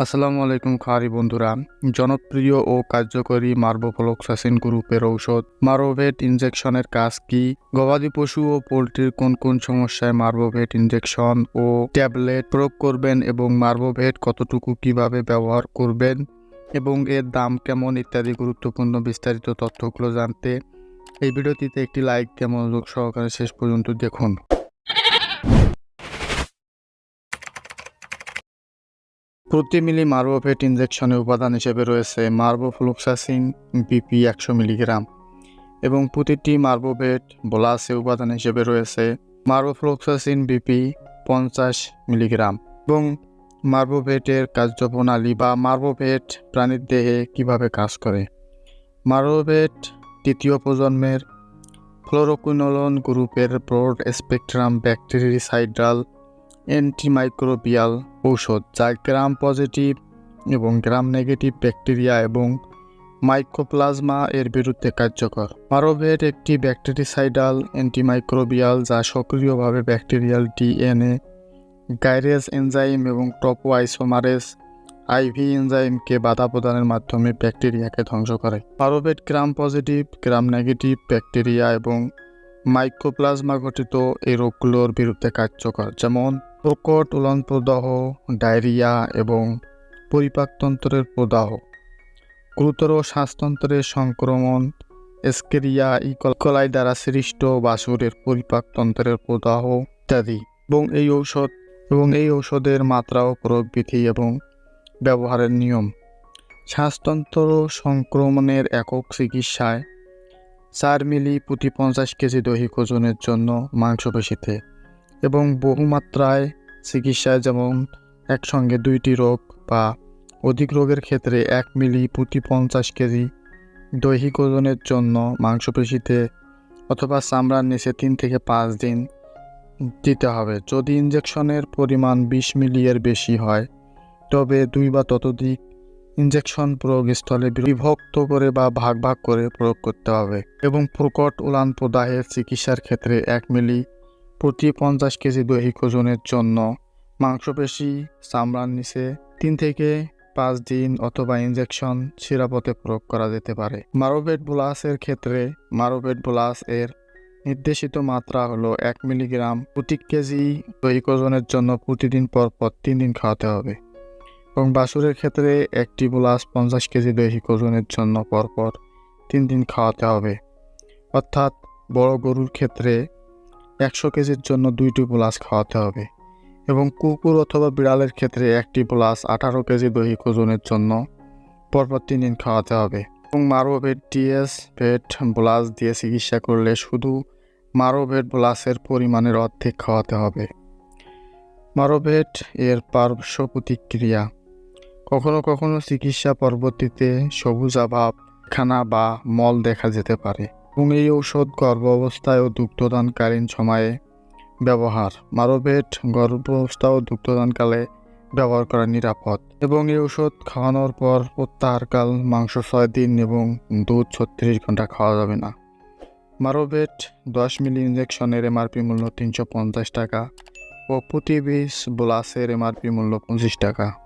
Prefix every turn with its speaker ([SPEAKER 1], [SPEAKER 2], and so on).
[SPEAKER 1] আসসালামু আলাইকুম খারি বন্ধুরা। জনপ্রিয় ও কার্যকরী মার্বোফ্লোক্সাসিন গ্রুপের ঔষধ মারোভেট ইনজেকশনের কাজ কি? গবাদি পশু ও পোলট্রির কোন কোন সমস্যায় মার্বোভেট ইনজেকশন ও ট্যাবলেট প্রয়োগ করবেন এবং মার্বোভেট কতটুকু কীভাবে ব্যবহার করবেন এবং এর দাম কেমন ইত্যাদি গুরুত্বপূর্ণ বিস্তারিত তথ্যগুলো জানতে এই ভিডিওটিতে একটি লাইক কেমন সহকারে শেষ পর্যন্ত দেখুন। প্রতি মিলি মার্বোভেট ইনজেকশনের উপাদান হিসেবে রয়েছে মার্বোফ্লুক্সাসিন, বিপি একশো মিলিগ্রাম এবং প্রতিটি মার্বোভেট বোলাসে উপাদান হিসেবে রয়েছে মার্বোফ্লুক্সাসিন, বিপি পঞ্চাশ মিলিগ্রাম এবং মার্বোভেটের কার্যপ্রণালী বা মার্বোভেট প্রাণীর দেহে কীভাবে কাজ করে। মার্বোভেট তৃতীয় প্রজন্মের ফ্লোরোকুইনোলন গ্রুপের ব্রড স্পেকট্রাম ব্যাকটেরিসাইডাল অ্যান্টিমাইক্রোবিয়াল ঔষধ, যা গ্রাম পজিটিভ এবং গ্রাম নেগেটিভ ব্যাকটেরিয়া এবং মাইক্রোপ্লাজমা এর বিরুদ্ধে কার্যকর। মারোভেট একটি ব্যাকটেরিসাইডাল অ্যান্টিমাইক্রোবিয়াল যা সক্রিয়ভাবে ব্যাকটেরিয়াল ডিএনএ গাইরেস এনজাইম এবং টপো আইসোমারেস আইভি এনজাইমকে বাধা প্রদানের মাধ্যমে ব্যাকটেরিয়াকে ধ্বংস করে। পারোভেট gram positive gram negative bacteria এবং মাইক্রোপ্লাজমা ঘটিত এই রোগগুলোর বিরুদ্ধে কার্যকর, যেমন প্রকট উলন প্রদাহ, ডায়রিয়া এবং পরিপাকতন্ত্রের প্রদাহ, গুরুতর শ্বাসতন্ত্রের সংক্রমণ, এসকেরিয়া ইকলাই দ্বারা সৃষ্ট বাসুরের পরিপাকতন্ত্রের প্রদাহ ইত্যাদি এবং এই ঔষধ, এবং এই ঔষধের মাত্রা ও প্রয়োগবিধি এবং ব্যবহারের নিয়ম। শ্বাসতন্ত্র সংক্রমণের একক চিকিৎসায় চার মিলি প্রতি পঞ্চাশ কেজি দৈহিক ওজনের জন্য মাংসপেশিতে এবং বহুমাত্রায় চিকিৎসায় যেমন একসঙ্গে দুইটি রোগ বা অধিক রোগের ক্ষেত্রে এক মিলি প্রতি পঞ্চাশ কেজি দৈহিক ওজনের জন্য মাংসপেশিতে অথবা চামড়ার নিচে তিন থেকে পাঁচ দিন দিতে হবে। যদি ইঞ্জেকশনের পরিমাণ বিশ মিলি এর বেশি হয়, তবে দুই বা ততোধিক ইনজেকশন প্রয়োগস্থলে বিভক্ত করে বা ভাগ ভাগ করে প্রয়োগ করতে হবে এবং প্রকট উলান প্রদাহের চিকিৎসার ক্ষেত্রে এক মিলি প্রতি পঞ্চাশ কেজি দৈহিক ওজনের জন্য। মাংসপেশি, চামড়ার নিচে তিন থেকে পাঁচ দিন অথবা ইনজেকশন শিরাপথে প্রয়োগ করা যেতে পারে। মারোভেট বোলাসের ক্ষেত্রে মারোভেট বোলাস এর নির্দেশিত মাত্রা হলো এক মিলিগ্রাম প্রতি কেজি দৈহিক ওজনের জন্য প্রতিদিন পর পর তিন দিন খাওয়াতে হবে। এবং বাসুরের ক্ষেত্রে একটি বোলাস পঞ্চাশ কেজি দৈহিক ওজনের জন্য পরপর তিন দিন খাওয়াতে হবে। অর্থাৎ বড় গরুর ক্ষেত্রে একশো কেজির জন্য দুইটি বোলাস খাওয়াতে হবে এবং কুকুর অথবা বিড়ালের ক্ষেত্রে একটি বোলাস আঠারো কেজি দৈহিক ওজনের জন্য পরপর তিন দিন খাওয়াতে হবে। এবং মারোভেট টিএস ভেট ব্লাস দিয়ে চিকিৎসা করলে শুধু মারোভেট বোলাসের পরিমাণের অর্ধেক খাওয়াতে হবে। মারোভেট এর পার্শ্ব প্রতিক্রিয়া কখনো কখনো চিকিৎসা পরবর্তীতে সবুজাভাব খানা বা মল দেখা যেতে পারে এবং এই ঔষধ গর্ভ অবস্থায় ও দুগ্ধদানকালীন সময়ে ব্যবহার মারোভেট গর্ভাবস্থা ও দুগ্ধদানকালে ব্যবহার করা নিরাপদ এবং এই ওষুধ খাওয়ানোর পর প্রত্যাহারকাল মাংস ছয় দিন এবং দুধ ছত্রিশ ঘণ্টা খাওয়া যাবে না। মারোভেট দশ মিলি ইঞ্জেকশনের এমআরপি মূল্য তিনশো পঞ্চাশ টাকা ও প্রতি বিশ বোলাসের এমআরপি মূল্য পঁচিশ টাকা।